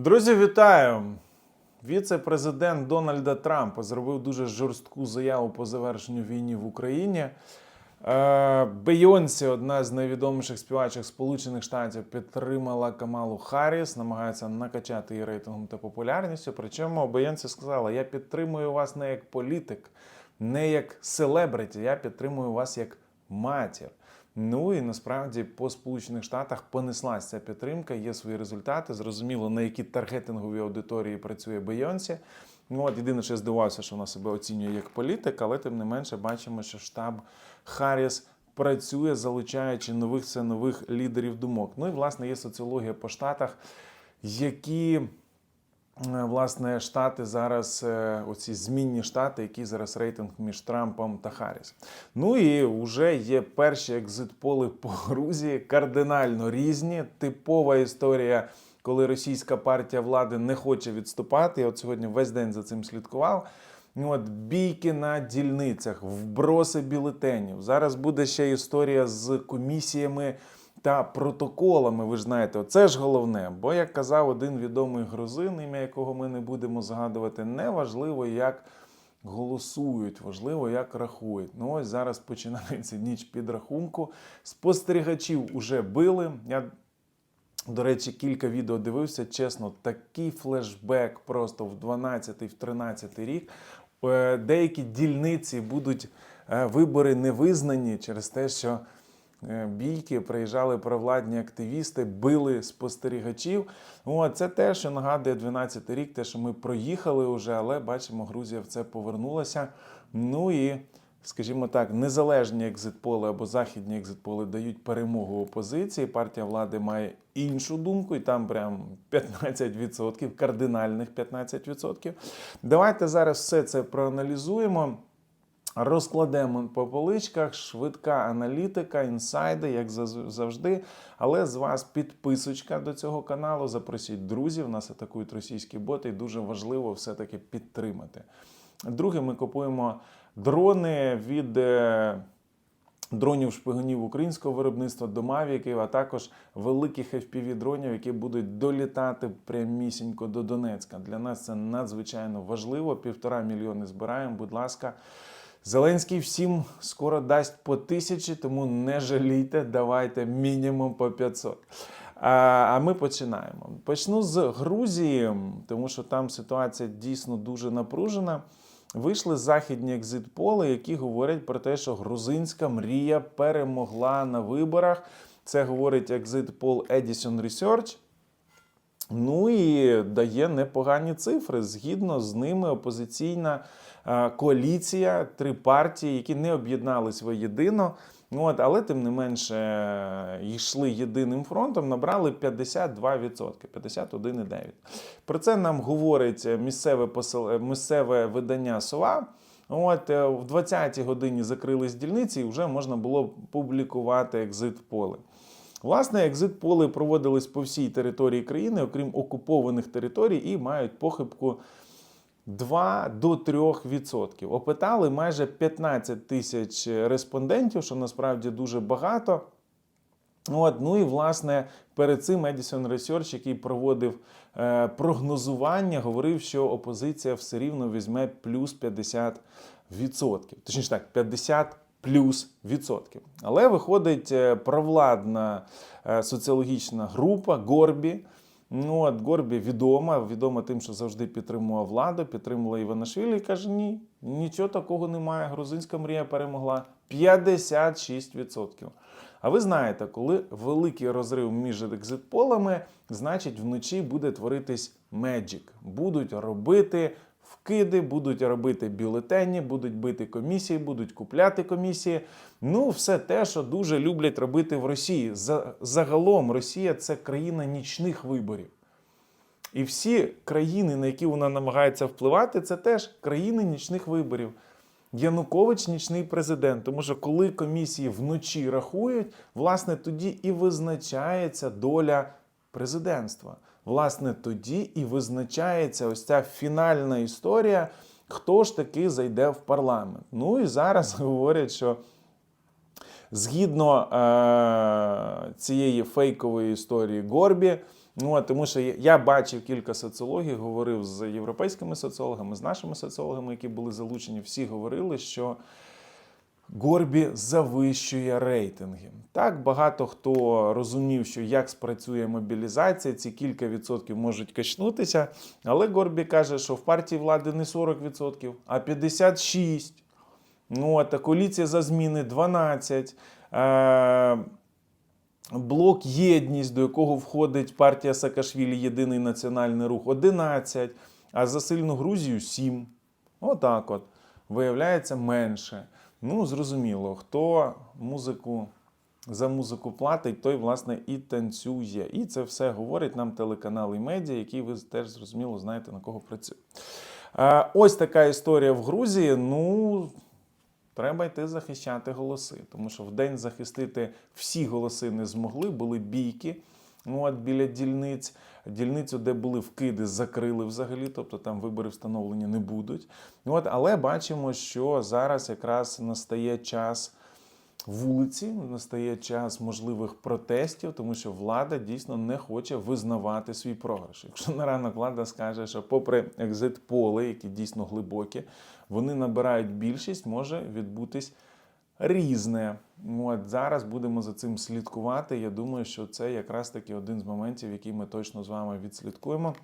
Друзі, вітаю! Віце-президент Дональда Трампа зробив дуже жорстку заяву по завершенню війни в Україні. Е, Бейонсі, одна з найвідоміших співачих Сполучених Штатів, підтримала Камалу Харріс, намагається накачати її рейтингом та популярністю. Причому Бейонсі сказала: Я підтримую вас не як політик, не як селебриті, я підтримую вас як матір. Ну і насправді по Сполучених Штатах понеслась ця підтримка, є свої результати. Зрозуміло, на які таргетингові аудиторії працює Бейонсі. Ну от єдине, що я здивався, що вона себе оцінює як політик, але тим не менше бачимо, що штаб Харріс працює, залучаючи нових все нових лідерів думок. Ну і власне є соціологія по штатах, які. Е, Власне, штати зараз, е, оці змінні штати, які зараз рейтинг між Трампом та Харріс. Ну і вже є перші екзит-поли по Грузії, кардинально різні. Типова історія, коли російська партія влади не хоче відступати. Я от сьогодні весь день за цим слідкував. Ну, От бійки на дільницях, вброси бюлетенів. Зараз буде ще історія з комісіями та протоколами. Ви ж знаєте, це ж головне. Бо, як казав один відомий грузин, ім'я якого ми не будемо згадувати, не важливо, як голосують, важливо, як рахують. Ну ось зараз починається ніч підрахунку. Спостерігачів уже били. Я до речі, кілька відео дивився. Чесно, такий флешбек просто в 12 в 13 рік. Е, Деякі дільниці будуть е, вибори не визнані через те, що бійки приїжджали провладні активісти, били спостерігачів. О, це те, що нагадує 12 рік, те, що ми проїхали вже, але бачимо, Грузія в це повернулася. Ну і скажімо так, незалежні екзитполи або західні екзитполи дають перемогу опозиції. Партія влади має іншу думку, і там прям 15%, кардинальних 15%. Давайте зараз все це проаналізуємо. Розкладемо по поличках, швидка аналітика, інсайди, як завжди. Але з вас підписочка до цього каналу. Запросіть друзів, нас атакують російські боти, і дуже важливо все-таки підтримати. Друге, ми купуємо дрони від е, дронів шпигунів українського виробництва до мавіків, а також великих fpv дронів, які будуть долітати прямісінько до Донецька. Для нас це надзвичайно важливо. Півтора мільйони збираємо. Будь ласка. Зеленський всім скоро дасть по тисячі, тому не жалійте, давайте мінімум по 500. А, ми починаємо. Почну з Грузії, тому що там ситуація дійсно дуже напружена. Вийшли західні екзит-поли, які говорять про те, що грузинська мрія перемогла на виборах. Це говорить екзит-пол Edison Research. Ну і дає непогані цифри. Згідно з ними, опозиційна е, коаліція, три партії, які не об'єднались воєдино. Ну, От, але тим не менше е, йшли єдиним фронтом, набрали 52%, 51,9%. Про це нам говорить місцеве посел... місцеве видання Сова. От е, в 20-й годині закрились дільниці, і вже можна було публікувати екзит-поли. Власне, екзит-поли проводились по всій території країни, окрім окупованих територій, і мають похибку 2 до 3%. Опитали майже 15 тисяч респондентів, що насправді дуже багато. От, ну і власне перед цим Edison Research, який проводив е, прогнозування, говорив, що опозиція все рівно візьме плюс 50%. Точніше так, 50 плюс відсотків. Але виходить е, провладна е, соціологічна група Горбі. Ну, от Горбі відома, відома тим, що завжди підтримувала владу, підтримувала Іванашвілі і каже: ні, нічого такого немає. Грузинська мрія перемогла 56%. А ви знаєте, коли великий розрив між екзитполами, значить вночі буде творитись меджик. Будуть робити вкиди, будуть робити бюлетені, будуть бити комісії, будуть купляти комісії. Ну, все те, що дуже люблять робити в Росії. Загалом Росія це країна нічних виборів. І всі країни, на які вона намагається впливати, це теж країни нічних виборів. Янукович нічний президент, тому що коли комісії вночі рахують, власне, тоді і визначається доля президентства. Власне, тоді і визначається ось ця фінальна історія, хто ж таки зайде в парламент. Ну і зараз говорять, що згідно е- цієї фейкової історії Горбі, Ну, тому що я- бачив кілька соціологій, говорив з європейськими соціологами, з нашими соціологами, які були залучені. Всі говорили, що Горбі завищує рейтинги. Так багато хто розумів, що як спрацює мобілізація, ці кілька відсотків можуть качнутися. Але Горбі каже, що в партії влади не 40%, а 56%. Ну, а коаліція за зміни 12%. Е- Блок Єдність, до якого входить партія Саакашвілі, Єдиний національний рух 11, а за сильну Грузію 7. Отак от. Виявляється менше. Ну, зрозуміло, хто музику за музику платить, той, власне, і танцює. І це все говорить нам телеканал і медіа, які ви теж зрозуміло знаєте, на кого працює. А, ось така історія в Грузії. Ну, треба йти захищати голоси. Тому що в день захистити всі голоси не змогли, були бійки. Ну, от біля дільниць. Дільницю, де були вкиди, закрили взагалі, тобто там вибори встановлені не будуть. Ну, От, але бачимо, що зараз якраз настає час вулиці, настає час можливих протестів, тому що влада дійсно не хоче визнавати свій програш. Якщо на ранок влада скаже, що попри екзит поли, які дійсно глибокі, вони набирають більшість, може відбутись різне. От зараз будемо за цим слідкувати. Я думаю, що це якраз таки один з моментів, який ми точно з вами відслідкуємо.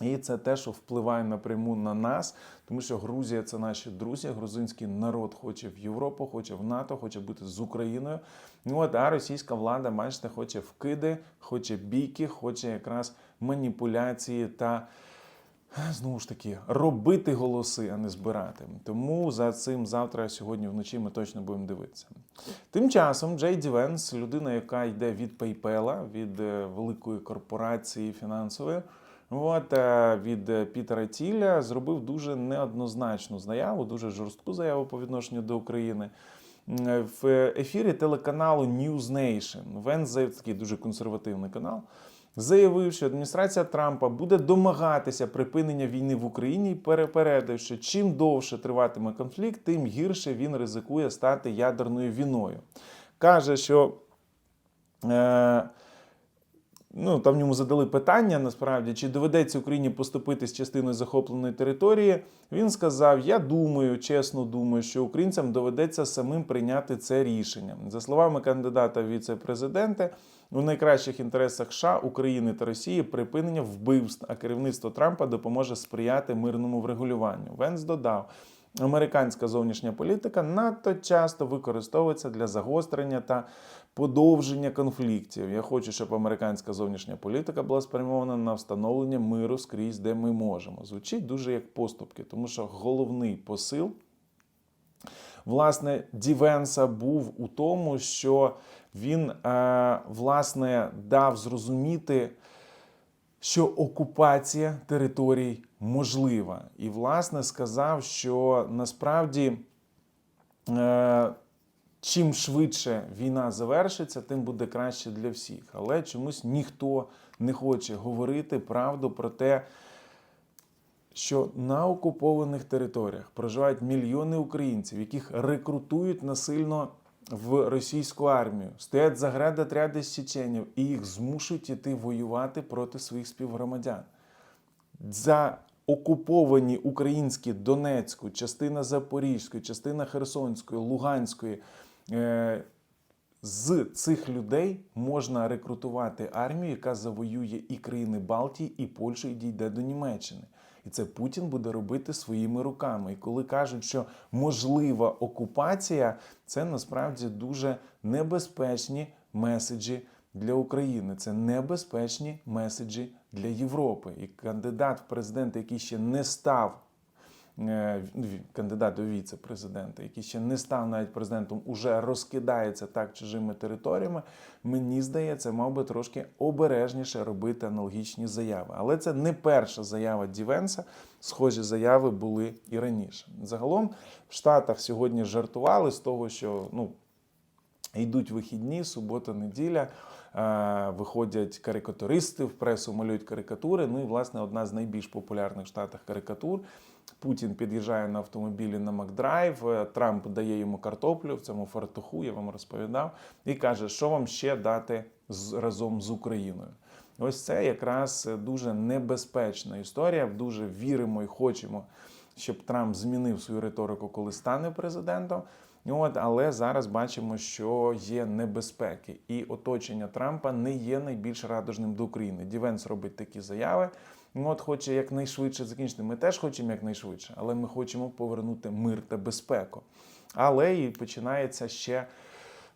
І це те, що впливає напряму на нас, тому що Грузія це наші друзі. Грузинський народ хоче в Європу, хоче в НАТО, хоче бути з Україною. Ну от а російська влада, бачите, хоче вкиди, хоче бійки, хоче якраз маніпуляції та знову ж таки робити голоси, а не збирати. Тому за цим завтра, сьогодні вночі ми точно будемо дивитися. Тим часом Джей Ді Венс, людина, яка йде від PayPal, від е, великої корпорації фінансової. От е, від е, Пітера Тілля зробив дуже неоднозначну заяву, дуже жорстку заяву по відношенню до України. В ефірі телеканалу News Nation Венс такий дуже консервативний канал. Заявив, що адміністрація Трампа буде домагатися припинення війни в Україні перепередив, що чим довше триватиме конфлікт, тим гірше він ризикує стати ядерною війною. Каже, що е, ну, там йому задали питання насправді, чи доведеться Україні поступити з частиною захопленої території. Він сказав: Я думаю, чесно думаю, що українцям доведеться самим прийняти це рішення. За словами кандидата в віце-президенти, у найкращих інтересах США, України та Росії припинення вбивств, а керівництво Трампа допоможе сприяти мирному врегулюванню. Венс додав. Американська зовнішня політика надто часто використовується для загострення та подовження конфліктів. Я хочу, щоб американська зовнішня політика була спрямована на встановлення миру скрізь, де ми можемо. Звучить дуже як поступки, тому що головний посил власне Дівенса був у тому, що він е, власне дав зрозуміти, що окупація територій можлива, і власне сказав, що насправді. Е, Чим швидше війна завершиться, тим буде краще для всіх. Але чомусь ніхто не хоче говорити правду про те, що на окупованих територіях проживають мільйони українців, яких рекрутують насильно в російську армію, стоять заградотряди з чеченів і їх змушують іти воювати проти своїх співгромадян. За окуповані українські Донецьку, частина Запорізької, частина Херсонської, Луганської. е, З цих людей можна рекрутувати армію, яка завоює і країни Балтії, і Польщу, і дійде до Німеччини. І це Путін буде робити своїми руками. І коли кажуть, що можлива окупація, це насправді дуже небезпечні меседжі для України. Це небезпечні меседжі для Європи. І кандидат в президенти, який ще не став е, кандидат до віце-президента, який ще не став навіть президентом, уже розкидається так чужими територіями. Мені здається, мав би трошки обережніше робити аналогічні заяви. Але це не перша заява Дівенса. Схожі заяви були і раніше. Загалом в Штатах сьогодні жартували з того, що ну, Йдуть вихідні, субота, неділя. е, Виходять карикатуристи, в пресу малюють карикатури. Ну і власне одна з найбільш популярних в Штатах карикатур. Путін під'їжджає на автомобілі на Макдрайв. е, Трамп дає йому картоплю в цьому фартуху, я вам розповідав, і каже, що вам ще дати з- разом з Україною. Ось це якраз дуже небезпечна історія. Дуже віримо і хочемо, щоб Трамп змінив свою риторику, коли стане президентом. От, але зараз бачимо, що є небезпеки, і оточення Трампа не є найбільш радужним до України. Дівенс робить такі заяви. От хоче якнайшвидше закінчити. Ми теж хочемо якнайшвидше, але ми хочемо повернути мир та безпеку. Але і починається ще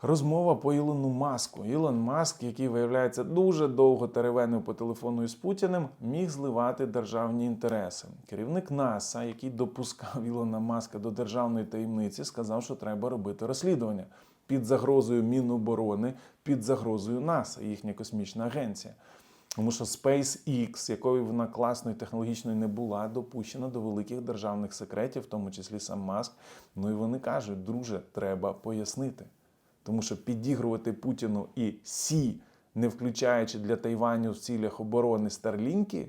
розмова по Ілону Маску. Ілон Маск, який виявляється дуже довго теревенив по телефону із Путіним, міг зливати державні інтереси. Керівник НАСА, який допускав Ілона Маска до державної таємниці, сказав, що треба робити розслідування під загрозою Міноборони, під загрозою НАСА, їхня космічна агенція. Тому що SpaceX, якою вона класною технологічною не була, допущена до великих державних секретів, в тому числі сам Маск. Ну і вони кажуть, друже, треба пояснити. Тому що підігрувати Путіну і Сі, не включаючи для Тайваню в цілях оборони Старлінки,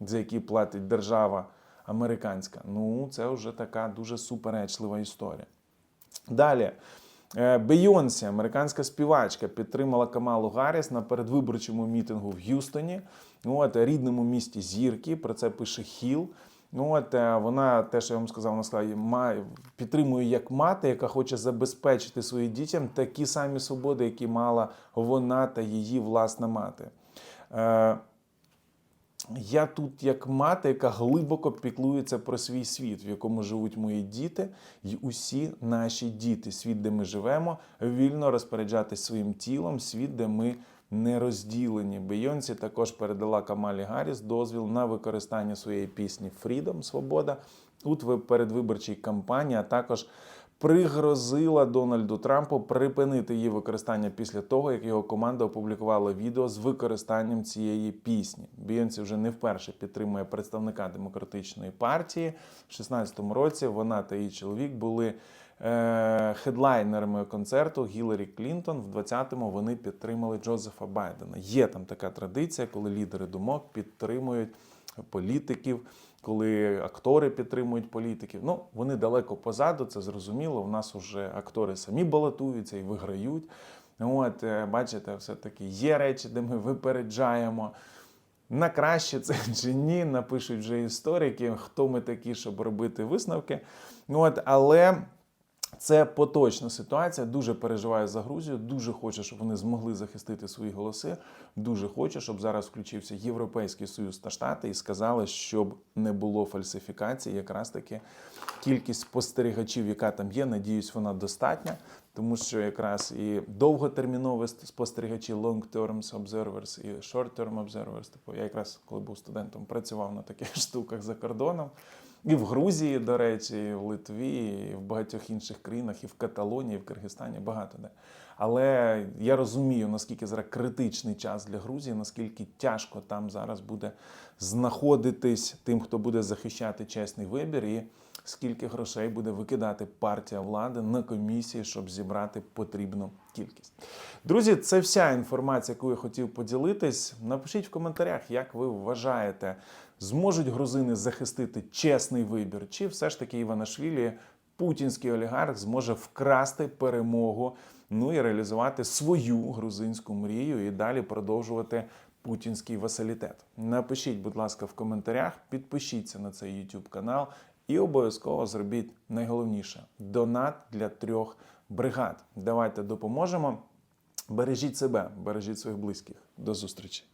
за які платить держава американська, ну це вже така дуже суперечлива історія. Далі. Е, Бейонсі, американська співачка, підтримала Камалу Гарріс на передвиборчому мітингу в Г'юстоні, от, рідному місті Зірки. Про це пише Хіл. Ну, от е, вона теж я вам сказав, вона сказала, підтримує як мати, яка хоче забезпечити своїм дітям такі самі свободи, які мала вона та її власна мати. Е, я тут як мати, яка глибоко піклується про свій світ, в якому живуть мої діти, і усі наші діти. Світ, де ми живемо, вільно розпоряджатись своїм тілом, світ, де ми не розділені. Бейонсі також передала Камалі Гарріс дозвіл на використання своєї пісні Freedom Свобода у передвиборчій кампанії, а також пригрозила Дональду Трампу припинити її використання після того, як його команда опублікувала відео з використанням цієї пісні. Бійонсі вже не вперше підтримує представника демократичної партії. В 16-му році вона та її чоловік були. Е, Хедлайнерами концерту Гіларі Клінтон в 20-му вони підтримали Джозефа Байдена. Є там така традиція, коли лідери думок підтримують політиків, коли актори підтримують політиків. Ну, вони далеко позаду, це зрозуміло. У нас вже актори самі балотуються і виграють. От, е, бачите, все-таки є речі, де ми випереджаємо. На краще це чи ні, напишуть вже історики, хто ми такі, щоб робити висновки. От, але це поточна ситуація. Дуже переживаю за Грузію. Дуже хочу, щоб вони змогли захистити свої голоси. Дуже хочу, щоб зараз включився Європейський Союз та Штати і сказали, щоб не було фальсифікацій. Якраз таки кількість спостерігачів, яка там є, надіюсь, вона достатня, тому що якраз і довготермінові спостерігачі, long-term observers і short-term observers. Типу, я якраз коли був студентом, працював на таких штуках за кордоном. І в Грузії, до речі, і в Литві, і в багатьох інших країнах, і в Каталонії, і в Киргизстані багато де. Але я розумію, наскільки зараз критичний час для Грузії, наскільки тяжко там зараз буде знаходитись тим, хто буде захищати чесний вибір, і скільки грошей буде викидати партія влади на комісії, щоб зібрати потрібну кількість. Друзі, це вся інформація, яку я хотів поділитись. Напишіть в коментарях, як ви вважаєте, зможуть грузини захистити чесний вибір, чи все ж таки Іванашвілі, путінський олігарх, зможе вкрасти перемогу, ну і реалізувати свою грузинську мрію і далі продовжувати путінський васалітет. Напишіть, будь ласка, в коментарях, підпишіться на цей YouTube канал і обов'язково зробіть найголовніше донат для трьох бригад. Давайте допоможемо. Бережіть себе, бережіть своїх близьких. До зустрічі.